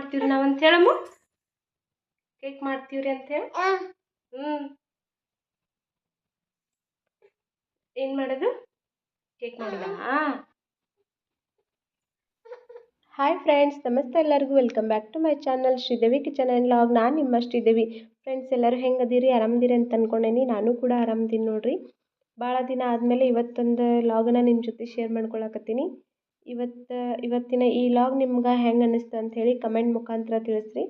ಮಾಡ್ತೀವ್ರಿ ನಾವು ಅಂತ ಹೇಳಮ್ಮ? ಕೇಕ್ ಮಾಡ್ತೀವ್ರಿ ಅಂತ ಹೇಳಿ? ಹ್ಮ್. ಏನ್ ಮಾಡೋದು? ಕೇಕ್ ಮಾಡೋದ? ಹಾಯ್ ಫ್ರೆಂಡ್ಸ್ ನಮಸ್ತೆ ಎಲ್ಲರಿಗೂ. Welcome back to my channel Sridevi kitchen and vlog ನಾನು ನಿಮ್ಮ ಶ್ರೀದೇವಿ. ಫ್ರೆಂಡ್ಸ್ ಎಲ್ಲರೂ ಹೆಂಗದಿರಿ ಆರಾಮದಿರಿ ಅಂತ ಅಂದ್ಕೊಂಡೇನಿ ನಾನು ಕೂಡ ಆರಾಮದೀನಿ ನೋಡಿರಿ. ಭಾಳ ದಿನ ಆದಮೇಲೆ ಇವತ್ತೊಂದು ಲಾಗನ್ನ ನಿಮ್ಮ ಜೊತೆ ಶೇರ್ ಮಾಡ್ಕೊಳಕತ್ತೀನಿ. ಇವತ್ತು, ಇವತ್ತಿನ ಈ ಲಾಗ್ ನಿಮ್ಗೆ ಹೆಂಗೆ ಅನ್ನಿಸ್ತು ಅಂಥೇಳಿ ಕಮೆಂಟ್ ಮುಖಾಂತರ ತಿಳಿಸ್ರಿ.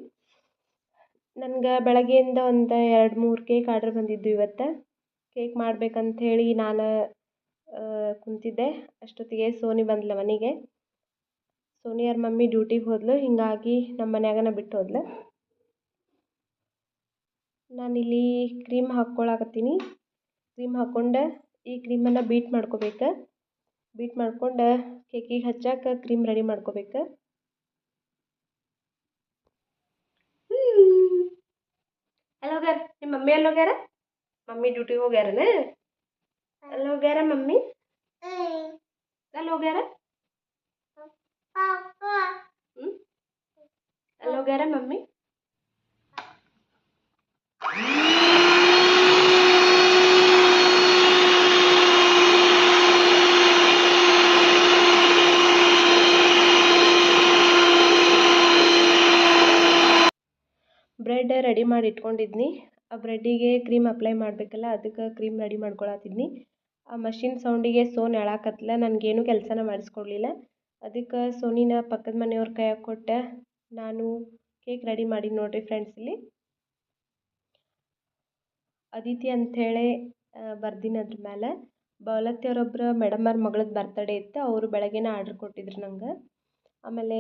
ನನ್ಗೆ ಬೆಳಗ್ಗೆಯಿಂದ ಒಂದು ಎರಡು ಮೂರು ಕೇಕ್ ಆರ್ಡ್ರ್ ಬಂದಿದ್ದು ಇವತ್ತು. ಕೇಕ್ ಮಾಡ್ಬೇಕಂಥೇಳಿ ನಾನು ಕುಂತಿದ್ದೆ. ಅಷ್ಟೊತ್ತಿಗೆ ಸೋನಿ ಬಂದ್ಲ ಮನೆಗೆ. ಸೋನಿಯವ್ರ ಮಮ್ಮಿ ಡ್ಯೂಟಿಗೆ ಹೋದ್ಲು. ಹೀಗಾಗಿ ನಮ್ಮ ಮನ್ಯಾಗನ ಬಿಟ್ಟು ಹೋದ್ಲು. ನಾನಿಲ್ಲಿ ಕ್ರೀಮ್ ಹಾಕ್ಕೊಳಕತ್ತೀನಿ. ಕ್ರೀಮ್ ಹಾಕ್ಕೊಂಡು ಈ ಕ್ರೀಮನ್ನು ಬೀಟ್ ಮಾಡ್ಕೋಬೇಕು. ಬೀಟ್ ಮಾಡ್ಕೊಂಡು ಕೇಕಿಗೆ ಹಚ್ಚಕ್ಕೆ ಕ್ರೀಮ್ ರೆಡಿ ಮಾಡ್ಕೋಬೇಕು. ಅಲ್ಲಿ ಹೋಗ್ಯಾರ ನಿಮ್ಮ ಮಮ್ಮಿ ಅಲ್ಲಿ ಹೋಗ್ಯಾರ ಮಮ್ಮಿ ಡ್ಯೂಟಿಗೆ ಹೋಗ್ಯಾರನ? ಅಲ್ಲಿ ಹೋಗ್ಯಾರ ಮಮ್ಮಿ? ಅಲ್ಲಿ ಹೋಗ್ಯಾರ ಹ್ಞೂ ಅಲ್ಲಿ ಹೋಗ್ಯಾರ ಮಮ್ಮಿ? ಬ್ರೆಡ್ ರೆಡಿ ಮಾಡಿ ಇಟ್ಕೊಂಡಿದ್ನಿ. ಆ ಬ್ರೆಡ್ಡಿಗೆ ಕ್ರೀಮ್ ಅಪ್ಲೈ ಮಾಡಬೇಕಲ್ಲ, ಅದಕ್ಕೆ ಕ್ರೀಮ್ ರೆಡಿ ಮಾಡ್ಕೊಳತ್ತಿದ್ನಿ. ಆ ಮಷಿನ್ ಸೌಂಡಿಗೆ ಸೋನ್ ಎಳಾಕತ್ಲ, ನನಗೇನು ಕೆಲಸನ ಮಾಡಿಸ್ಕೊಡ್ಲಿಲ್ಲ. ಅದಕ್ಕೆ ಸೋನಿನ ಪಕ್ಕದ ಮನೆಯವ್ರ ಕೈಯಾಗ ಕೊಟ್ಟೆ. ನಾನು ಕೇಕ್ ರೆಡಿ ಮಾಡಿ ನೋಡಿರಿ ಫ್ರೆಂಡ್ಸ್ ಇಲ್ಲಿ. ಅದಿತಿ ಅಂಥೇಳಿ ಬರ್ದಿನ ಅದ್ರ ಮೇಲೆ ಬವಲತ್ತಿಯವ್ರೊಬ್ರು ಅವ್ರ ಮಗಳದ್ದು ಬರ್ತಡೇ ಇತ್ತು, ಅವರು ಬೆಳಗ್ಗೆನೇ ಆರ್ಡ್ರ್ ಕೊಟ್ಟಿದ್ರು ನಂಗೆ. ಆಮೇಲೆ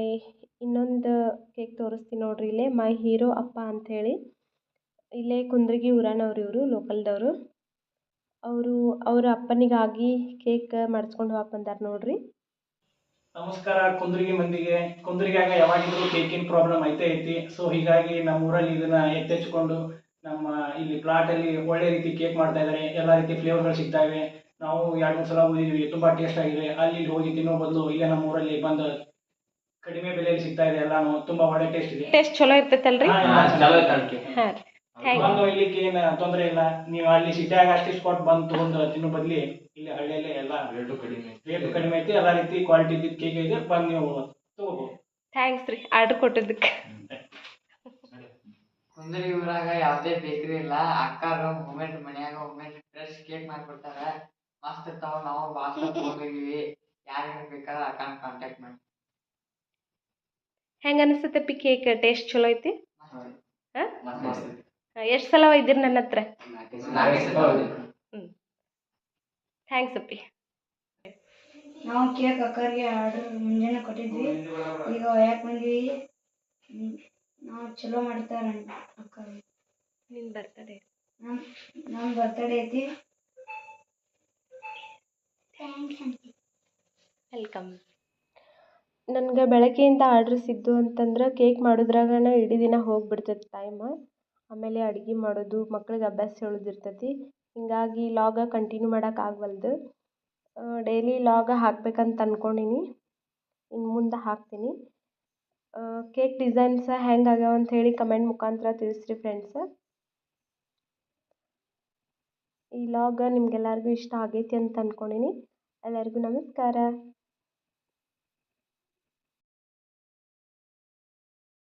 ಇನ್ನೊಂದು ಕೇಕ್ ತೋರಿಸ್ತೀನಿ ನೋಡಿರಿ. ಇಲ್ಲೇ ಮೈ ಹೀರೋ ಅಪ್ಪ ಅಂಥೇಳಿ. ಇಲ್ಲೇ ಕುಂದ್ರಗಿ ಊರನವ್ರು ಇವರು ಲೋಕಲ್ದವರು ಅವರು, ಅವರ ಅಪ್ಪನಿಗಾಗಿ ಕೇಕ್ ಮಾಡಿಸ್ಕೊಂಡು ಹೋಗಕ್ಕೆ ಬಂದಾರ ನೋಡಿರಿ. ನಮಸ್ಕಾರ, ಕುಂದ್ರಗಿ ಮಂದಿಗೆ. ಕುಂದ್ರಿಗಾಗ ಯಾವಾಗಿದ್ರು ಕೇಕಿನ ಪ್ರಾಬ್ಲಮ್ ಐತೆ ಐತಿ. ಸೊ ಹೀಗಾಗಿ ನಮ್ಮ ಊರಲ್ಲಿ ಇದನ್ನ ಎತ್ತೆಚ್ಕೊಂಡು ನಮ್ಮ ಇಲ್ಲಿ ಪ್ಲಾಟಲ್ಲಿ ಒಳ್ಳೆ ರೀತಿ ಕೇಕ್ ಮಾಡ್ತಾ ಇದ್ದಾರೆ ಎಲ್ಲಾ ರೀತಿ ಫ್ಲೇವರ್ಗಳು ಸಿಗ್ತಾವೆ ನಾವು ಎರಡು ಮೂರು ಸಲ ಹೋಗಿದ್ವಿ. ತುಂಬಾ ಟೇಸ್ಟ್ ಆಗಿದೆ. ಅಲ್ಲಿ ಹೋಗಿ ತಿನ್ನೋ ಬದಲು ಇಲ್ಲೇ ನಮ್ಮ ಊರಲ್ಲಿ ಬಂದು ಕಡಿಮೆ ಬೆಲೆಯಲ್ಲಿ ಸಿಗ್ತಾ ಇದೆ ಎಲ್ಲಾನು ತುಂಬಾ ಒಳ್ಳೆ ಟೇಸ್ಟ್ ಇದೆ. ಟೇಸ್ಟ್ ಚಲೋ ಇರ್ತೈತಲ್ರಿ? ಹಾ, ಅನ್ಕೆ. ಹಾಂ ಥ್ಯಾಂಕ್ ಬಂದು ಇಲ್ಲಿಕ್ಕೆ ಏನು ತೊಂದ್ರೆ ಇಲ್ಲ. ನೀವು ಅಲ್ಲಿ ಸಿಟಿಯಾಗ ಅಷ್ಟಿಷ್ಟು ಕೊಟ್ಟು ಬಂದು ತಗೊಂಡು ತಿನ್ನೋ ಬದ್ಲಿ ಇಲ್ಲಿ ಹಳ್ಳಿಯಲ್ಲೇ ಎಲ್ಲ ರೇಟು ಕಡಿಮೆ ರೇಟ್ ಕಡಿಮೆ ಐತಿ. ಎಲ್ಲಾ ರೀತಿ ಕ್ವಾಲಿಟಿ ಇದ್ದಿದ್ದು ಕೇಕ್ ಇದೆ. ಬಂದು ನೀವು ತಗೋಬಹುದು ಥ್ಯಾಂಕ್ಸ್ ರೀ ಆರ್ಡರ್ ಕೊಟ್ಟಿದ್ದಕ್ಕೆ. ಕುಂದರಿ ಊರಾಗ ಯಾವ್ದೇ ಬೇಕ್ರಿ ಇಲ್ಲ. ಅಕ್ಕಾರ ಮೊಮೆಂಟ್ ಮನ್ಯಾಗ ಮೊಮೆಂಟ್ ಫ್ರೆಶ್ ಕೇಕ್ ಮಾಡ್ಕೊಡ್ತಾರ. ಮಸ್ತ್ ಇರ್ತಾವ. ನಾವು ಬಾಸ್ತ ತಗೊಂಡೋಗಿವಿ ಯಾರಿಗ ಬೇಕಾದ್ರೆ ಅಕ್ಕನ ಕಾಂಟ್ಯಾಕ್ಟ್ ಮಾಡಿ. ಹೆಂಗೆ ಪಿ ಕೇಕ್ ಟೇಸ್ಟ್ ಚಲೋ ಐತಿ? ಹಾಂ? ಮಸ್ತ್ ಐತಿ. ಎಷ್ಟು ಸಲ ಒಯ್ದಿರಿ ನನ್ನ ಹತ್ರ? ಹ್ಞೂ. ಥ್ಯಾಂಕ್ಸ್ ಅಪ್ಪಿ. ನಾವು ಕೇಕ್ ಅಕ್ಕರಿಗೆ ಆರ್ಡರ್ ಮುಂಜಾನೆ ಕೊಟ್ಟಿದ್ವಿ. ಈಗ ಯಾಕೆ ಬಂದ್ವಿ. ಹ್ಮ್, ನಾವು ಚಲೋ ಮಾಡ್ತಾರ ಅಕ್ಕ ನಿನ್ನ ಬರ್ತಡೇ ನಮ್ಮ ನಮ್ಮ ಬರ್ತಡೇ ಐತಿ. ಥ್ಯಾಂಕ್ಸ್ ಅಂತ ವೆಲ್ಕಮ್ ನನಗೆ ಬೆಳಗ್ಗೆಯಿಂದ ಆರ್ಡ್ರ್ ಸಿದ್ದು ಅಂತಂದ್ರೆ ಕೇಕ್ ಮಾಡೋದ್ರಾಗನ ಇಡೀ ದಿನ ಹೋಗ್ಬಿಡ್ತೈತೆ ಟೈಮ್ ಆಮೇಲೆ ಅಡ್ಗೆ ಮಾಡೋದು, ಮಕ್ಳಿಗೆ ಅಭ್ಯಾಸ ಹೇಳೋದು ಇರ್ತೈತಿ ಹೀಗಾಗಿ ಲಾಗ ಕಂಟಿನ್ಯೂ ಮಾಡೋಕೆ ಆಗವಲ್ದು. ಡೈಲಿ ಲಾಗ ಹಾಕ್ಬೇಕಂತ ಅಂದ್ಕೊಂಡೀನಿ ಇನ್ನು ಮುಂದೆ ಹಾಕ್ತೀನಿ. ಕೇಕ್ ಡಿಸೈನ್ಸ್ ಹೆಂಗೆ ಆಗ್ಯಾವ ಅಂತ ಹೇಳಿ ಕಮೆಂಟ್ ಮುಖಾಂತರ ತಿಳಿಸ್ರಿ ಫ್ರೆಂಡ್ಸ ಈ ಲಾಗ ನಿಮ್ಗೆಲ್ಲರಿಗೂ ಇಷ್ಟ ಆಗೈತಿ ಅಂತ ಅಂದ್ಕೊಂಡೀನಿ ಎಲ್ಲರಿಗೂ ನಮಸ್ಕಾರ.